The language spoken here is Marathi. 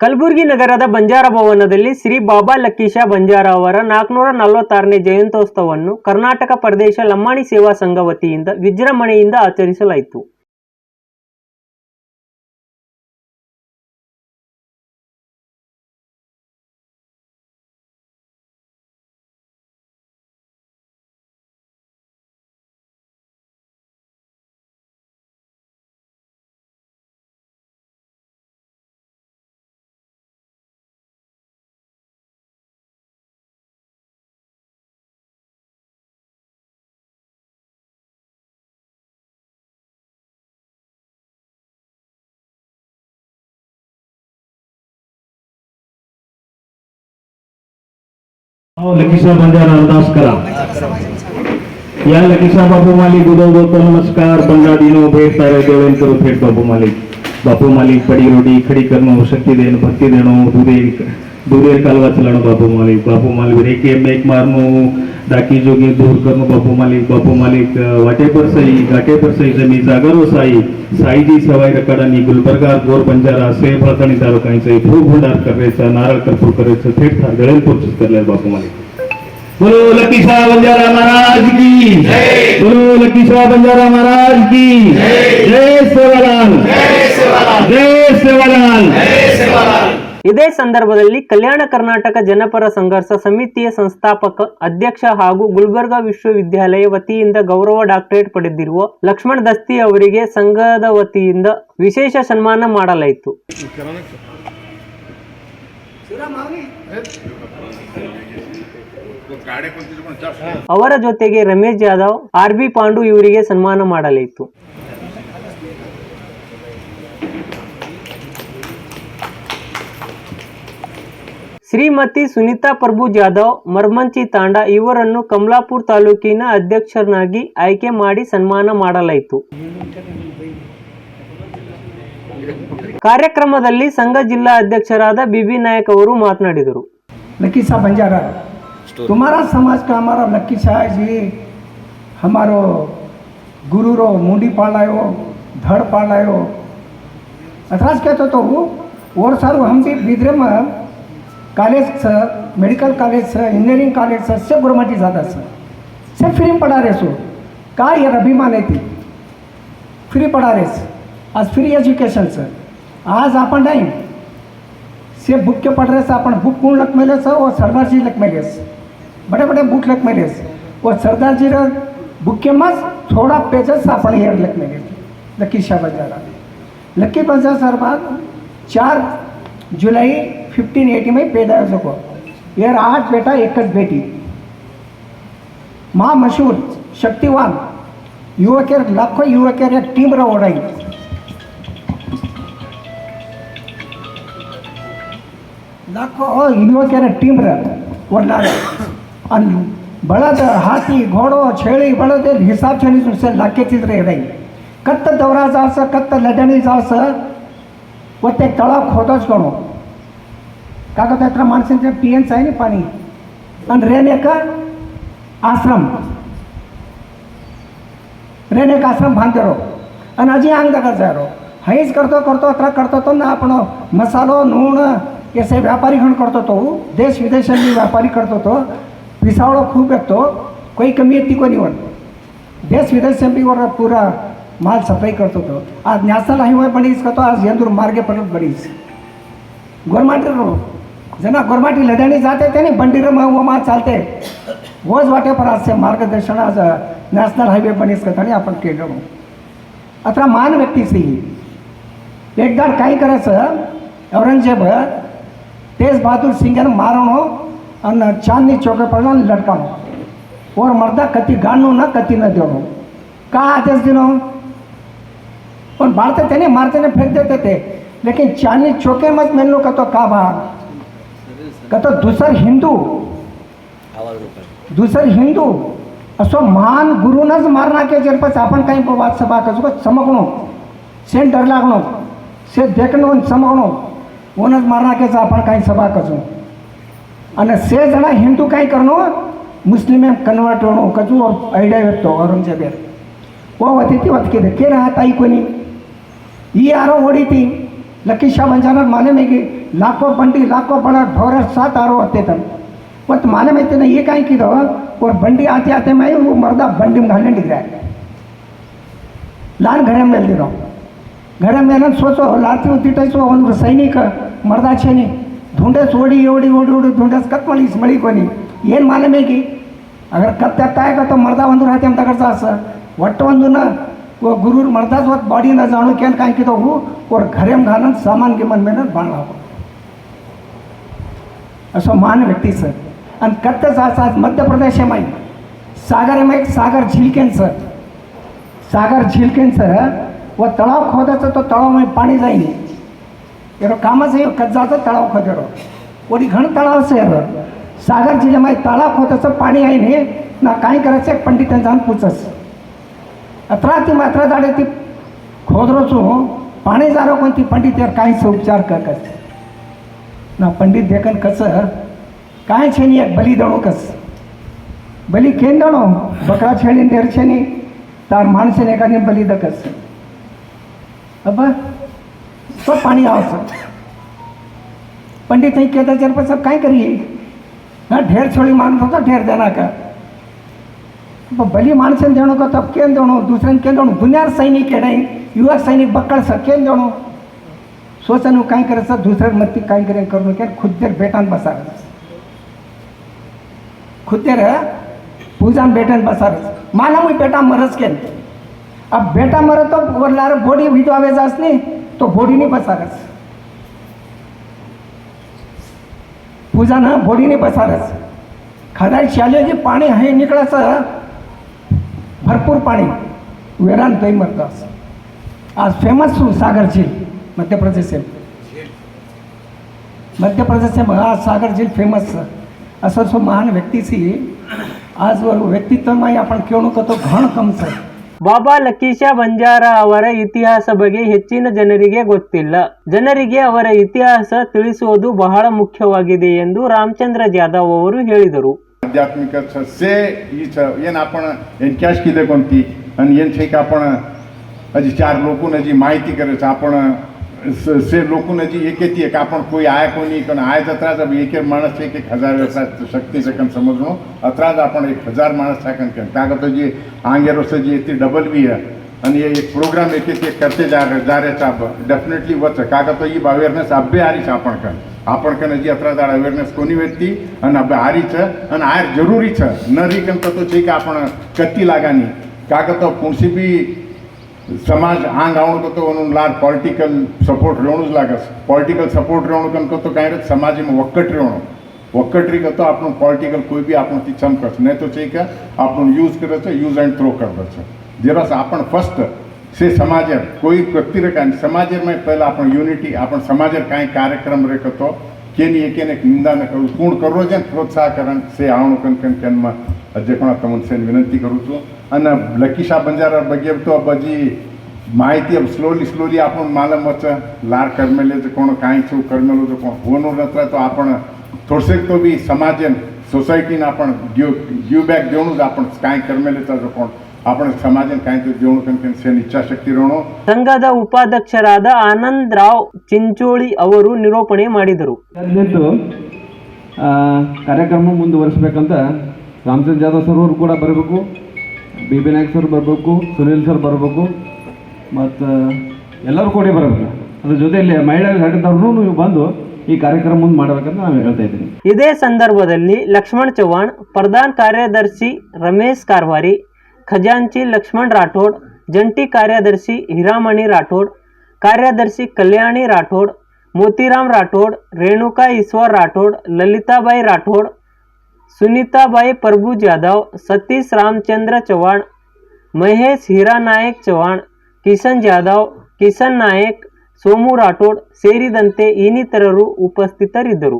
ಕಲಬುರಗಿ ನಗರದ ಬಂಜಾರ ಭವನದಲ್ಲಿ ಶ್ರೀ ಬಾಬಾ ಲಕ್ಕೀಶ ಬಂಜಾರ ಅವರ ನಾಲ್ಕುನೂರ ನಲವತ್ತಾರನೇ ಜಯಂತ್ಯೋತ್ಸವವನ್ನು ಕರ್ನಾಟಕ ಪ್ರದೇಶ ಲಮ್ಮಾಣಿ ಸೇವಾ ಸಂಘ ವತಿಯಿಂದ ವಿಜೃಂಭಣೆಯಿಂದ ಆಚರಿಸಲಾಯಿತು. ನಾವು ಲಕ್ಕಿಸಾ ಬಂಡಾರ ನಮಸ್ಕಾರ. ಯಾ ಲಕ್ಕಿಸಾ ಬಾಪು ಮಾಲಿಕ್ ಉದೋಗೋಕ ನಮಸ್ಕಾರ ಬಂಡಾಡಿನೋ ಬೇಡ್ತಾ ಇದ್ದೇವೆ ಅಂತ ಹೇಳ್ ಬಾಪು ಮಾಲಿಕ್. ಬಾಪು ಮಾಲಿಕ್, ಪಡಿ ನೋಡಿ ಖಡಿ ಕರ್ಮ ಶಕ್ತಿದೇನು ಭಕ್ತಿದೇನು ದುದೇ दुधे दुधेर कालवा चलाणं बापू मालिक बापू मालिक रेके मेक मारणं डाकी जोगी दूर करणं बापू मालिक बापू मालिक वाटे पर सई गाटे पर सई जमी जागरो साई साईजी सवाई रकाडानी गुलबर्गा गोर बंजारा से फळसाणी तालुक्यांचे फूल भंडार करायचं नारळ कर्पूर करायचं थेट गळेलपूर करले बापू मालिक. बोलो लकीशा बंजारा महाराज की बोलो लकीशा बंजारा महाराज की जय सेवालाल. जय सेवालाल. ಇದೇ ಸಂದರ್ಭದಲ್ಲಿ ಕಲ್ಯಾಣ ಕರ್ನಾಟಕ ಜನಪರ ಸಂಘರ್ಷ ಸಮಿತಿಯ ಸಂಸ್ಥಾಪಕ ಅಧ್ಯಕ್ಷ ಹಾಗೂ ಗುಲ್ಬರ್ಗಾ ವಿಶ್ವವಿದ್ಯಾಲಯ ವತಿಯಿಂದ ಗೌರವ ಡಾಕ್ಟರೇಟ್ ಪಡೆದಿರುವ ಲಕ್ಷ್ಮಣ್ ದಸ್ತಿ ಅವರಿಗೆ ಸಂಘದ ವತಿಯಿಂದ ವಿಶೇಷ ಸನ್ಮಾನ ಮಾಡಲಾಯಿತು. ಅವರ ಜೊತೆಗೆ ರಮೇಶ್ ಜಾಧವ್, ಆರ್ ಬಿ ಪಾಂಡು ಇವರಿಗೆ ಸನ್ಮಾನ ಮಾಡಲಾಯಿತು. ಶ್ರೀಮತಿ ಸುನೀತಾ ಪ್ರಭು ಜಾಧವ್ ಮರ್ಮಂಚಿ ತಾಂಡ ಇವರನ್ನು ಕಮಲಾಪುರ ತಾಲೂಕಿನ ಅಧ್ಯಕ್ಷರನ್ನಾಗಿ ಆಯ್ಕೆ ಮಾಡಿ ಸನ್ಮಾನ ಮಾಡಲಾಯಿತು ಕಾರ್ಯಕ್ರಮದಲ್ಲಿ ಸಂಘ ಜಿಲ್ಲಾ ಅಧ್ಯಕ್ಷರಾದ ಬಿಬಿ ನಾಯಕ್ ಅವರು ಮಾತನಾಡಿದರು लकी साहब बंजारा तुम्हारा समाज का हमारा लकी शाह जी हमारो गुरु रो मुंडी पालायो धड़ पालायो अथराज कहतो तो और सारू हम भी बिद्रे में कॉलेज छ मेडिकल कॉलेज छ इंजिनिअरिंग कॉलेज छ से गुरमाटी जात छ से फ्री में पढ़ा रहे सो. काय यार अभिमान आहे ती? फ्री पढ़ा रेस आज फ्री एज्युकेशन सर. आज आपण नाही. से बुक के पढ़ रहे से आपण बुक कौन लख मिले से और सरदार जी लख मिले बड़े बड़े बुक लख मिले सरदारजी और सरदार जी बुक के मस थोड़ा पेजेस आपण हेयर लख मिले लकी शाह बजारा लकी बाजार सर बाद चार जुलाई फिफ्टीन एटी में पैदा हो सको। ये राहत बेटा एकच बेटी। माँ मशहूर शक्तिवान युवकेर लाखो युवकेर एक टीम र ओढाई। लाखो युवकेर टीम र ओढणार आणि बळद हाती घोडो छेळी बळद हिसाब छेळी लाखेचीच रे राहील कत्त दौरा जायचं कत्त लढणी जायचं व ते तळाव खोदच करू। काका त्यात्र माणसांच्या पियन्स आहे ना पाणी? आणि रेन एक आश्रम. रेन एक आश्रम बांधरो आणि अजी अंग दाखल रो. हैच करतो करतो अत्र करतो तो ना आपण मसालो नूण याचे व्यापारी खण करतो तो. देश विदेशांनी व्यापारी करतो तो. पिसावळो खूप येतो. कोई कमी येते कोणी वन देश विदेशांनी वर पुरा माल सप्लाई करतो तो. आज नॅशनल हायवे बनीस करतो आज यंदूर मार्गे परत बनीस गोरमाटी रो जना गोरमाटी लदाणी जाते त्याने बंडीर माल चालते. वोज वाटे पर आज मार्गदर्शन आज नॅशनल हायवे बनीस करता आणि आपण केलं. अत्र मान व्यक्तीची एकदा काय करायचं? औरंगजेब तेज बहादूर सिंगनं मारणं आणि चांदनी चौके पडला लटकावं ओर और मर्दा कती गाणू ना कती न देणो का आदेश दिनो पण મારતે थे मारते ने फेक देते थे लेकिन चांदनी चौके मत मैंने लोग कहते का बहा कतो दुसर हिंदू दुसर हिंदू असो महान गुरुनच मारणार की जरपच आपण काही वाद सभा कसं चमकणो से डर लागणो से देखणो चमकणो ओनच मारणार केच आपण काही सभा कसो आणि से जणा हिंदू काही करणो मुस्लिम कन्वर्ट होणो कचू आयडिया व्यक्त औरंगजेबेर ओ वती ती वत केलं केलं हा ताई कोणी ಈ ಯಾರೋ ಹೊಡಿತಿ लकीशा बंजारा माने में कि लाखों बंडी लाखों बड़ा ढोर सात आरो होते तब मत माने में तेने ये काहे की दो और बंडी आते आते मैं वो मर्दा बंडी में घालने दिख रहा है लान घरे में दिरो घरे में ಏನಂತ ಸೋಚೋ ಲಾತಿ ಉತ್ತಿಟ್ಟೈಸೋ ಒಂದು ಸೈನಿಕ ಮರ್ದಾಚೇನಿ ढूंढस ओडी ओडी ओडी ओडी ढूंढस कत मळी मळी कोणी ಏನು मालूम आहे की अगर कत आहे का तो मर्दा ಒಂದು राहते आमच्या कडचा असं वाटतं ಒಂದು ना व गुरुर मर्दाच होत बॉडी न जाणू केन काय की तो हो और घरेम घालून सामान गिमान मेहनत असो असं महान सर आणि कत्तच असं आज मध्य प्रदेश ए माई सागर एक सागर झिलकेंचं सागर झिलकेंचं व तळाव खोदायचं तो तळावमध्ये पाणी जाईन एरो कामच आहे कच्चाचं तळाव खोदेरो वडी घण तळावचं आहे सागर जिल्ह्यामध्ये तळाव खोदायचं पाणी आहे ने ना काय करायचं पंडित जाऊन पुचस अत्रा ती मात्रा झाडे ती खोदरोचो पाणी जारो कोणती पंडित यार काहीच उपचार कर कस। ना पंडित देखन कसं काय छेनी एक बली दणो कस। बली केन दणो? बकरा छेणी देर छेनी तार माणसेने एखादी बली दकस अब सब पाणी आवचं पंडित ही केता चार पाच काय करी ना ढेर छोडी माणूस होता ढेर देना का? ब- बली माणसं देणो का तब केन देणो दुसऱ्यान केन देणो दुनियार सैनिक येणे युवा सैनिक बक्कळ केन देणो सोचन काय करायचं दुसऱ्या मती काय करे करू नका खुद्देर बेटान बसार खुद्देर पूजान बेटान बसार माला मी बेटा मरच केन अब बेटा मरत तो वरलार बोडी विधवा वेजास नाही तो बोडीने बसारच पूजा ना बोडीने बसारच खदाय शालेजी पाणी आहे निकळाचं ભરપૂર પાણી વેરાન થઈ મળતા હશે આ ફેમસ શું સાગર ઝીલ મધ્યપ્રદેશ એમ મધ્યપ્રદેશ એમ આ સાગર ઝીલ ફેમસ છે અસરસો મહાન વ્યક્તિ છે આજ વ્યક્તિત્વમાં આપણે કેવું તો ઘણ કમ છે ಬಾಬಾ ಲಕ್ಕೀಶ ಬಂಜಾರ ಅವರ ಇತಿಹಾಸ ಬಗ್ಗೆ ಹೆಚ್ಚಿನ ಜನರಿಗೆ ಗೊತ್ತಿಲ್ಲ ಜನರಿಗೆ ಅವರ ಇತಿಹಾಸ ತಿಳಿಸುವುದು ಬಹಳ ಮುಖ್ಯವಾಗಿದೆ ಎಂದು ರಾಮಚಂದ್ರ ಜಾಧವ್ ಅವರು ಹೇಳಿದರು आध्यात्मिक से ही येन आपण एनकॅश कितें कोण कोणती? आनी येन छे की आपण हजी चार लोकून हजी माहिती करे आपण से लोकून हजी एक येते एक आपण कोई आय कोणी कोण आय अत्राज एक एक माणस एक एक हजार वर्षा शक्ती सकन समजणो अत्राज आपण एक हजार माणस साकन कन कागद जी आंगेरो से जी ती डबल बी है आणि हे एक प्रोग्राम एक एक करते जा जा रे चा डेफिनेटली वच. कागत ही अवेअरनेस अभ्य हारी छे आपण कन આપણ આપણને હજી અથડાદાળ અવેરનેસ કોની વેચતી અને હારી છે, અને આર જરૂરી છે. ન રીકંત તો છે કે આપણે કચ્ચી લાગાની. કાં તો પુણસી બી સમાજ આંગ આવણું તો એનું લાર પોલિટિકલ સપોર્ટ રહેણું જ લાગે છે. પોલિટિકલ સપોર્ટ રહેણું કેમ તો કાંઈ સમાજમાં વખત રહેણું. વખતરી કરતો આપણું પોલિટિકલ કોઈ બી આપણું ચમકશે નહીં તો છે કે આપણું યુઝ કરે છે યુઝ એન્ડ થ્રો કરે છે. જેરાસ આપણ ફર્સ્ટ સે ಸಮಾಜ કોઈ વ્યક્તિરે કાંઈ સમાજમાં પહેલાં આપણે યુનિટી, આપણે સમાજ કાંઈ કાર્યક્રમ રેખતો કેની એક એને એકેને નિંદાને કરું. પૂર્ણ કરવો છે પ્રોત્સાહકરણ સે આવણું કન કન કનમાં પણ તમને સેન વિનંતી કરું છું. અને લકીશા બંજારા બગે તો બજી માહિતી સ્લોલી સ્લોલી આપણને માલમ વચ્ચે લાર કરમેલે તો કોણ કાંઈ છું કરમેલું તો કોણ હોનું નત્ર તો આપણે થોડસેક તો બી સમાજે સોસાયટીને આપણે ગીવ ગીવ બેક દેવું જ આપણે કાંઈ કરમેલે તો કોણ ಇಚ್ಛಾಶಕ್ತಿ ಸಂಘದ ಉಪಾಧ್ಯಕ್ಷರಾದ ಆನಂದ್ ರಾವ್ ಚಿಂಚೋಳಿ ಅವರು ನಿರೂಪಣೆ ಮಾಡಿದರು. ಕಾರ್ಯಕ್ರಮ ಮುಂದುವರಿಸಬೇಕಂತ ರಾಮಚಂದ್ರ ಜಾಧವ್ ಸರ್ ಅವರು ಕೂಡ ಬರಬೇಕು ಬಿ ಬಿ ನಾಯಕ್ ಸರ್ ಬರಬೇಕು ಸುನೀಲ್ ಸರ್ ಬರಬೇಕು ಮತ್ತು ಎಲ್ಲರೂ ಕೂಡ ಬರಬೇಕು. ಅದ್ರ ಜೊತೆಯಲ್ಲಿ ಮಹಿಳಾ ನೀವು ಬಂದು ಈ ಕಾರ್ಯಕ್ರಮ ಮುಂದೆ ಮಾಡಬೇಕಂತ ನಾವು ಹೇಳ್ತಾ ಇದ್ದೀನಿ. ಇದೇ ಸಂದರ್ಭದಲ್ಲಿ ಲಕ್ಷ್ಮಣ್ ಚೌಹಾಣ್ ಪ್ರಧಾನ ಕಾರ್ಯದರ್ಶಿ ರಮೇಶ್ ಕಾರ್ವಾರಿ ಖಜಾಂಚಿ ಲಕ್ಷ್ಮಣ್ ರಾಠೋಡ್ ಜಂಟಿ ಕಾರ್ಯದರ್ಶಿ ಹಿರಾಮಣಿ ರಾಠೋಡ್ ಕಾರ್ಯದರ್ಶಿ ಕಲ್ಯಾಣಿ ರಾಠೋಡ್ मोतीराम राठोड रेणुका ईश्वर राठोड ललिताबाई राठोड सुनीताबाई प्रभू जाधव सतीश रामचंद्र चव्हाण महेश ಹಿರಾನಾಯಕ್ ಚವ್ಹಾಣ್ ಕಿಶನ್ ಜಾಧವ್ ಕಿಶನ್ ನಾಯಕ್ ಸೋಮು ರಾಠೋಡ್ ಸೇರಿದಂತೆ ಇನ್ನಿತರರು ಉಪಸ್ಥಿತರಿದ್ದರು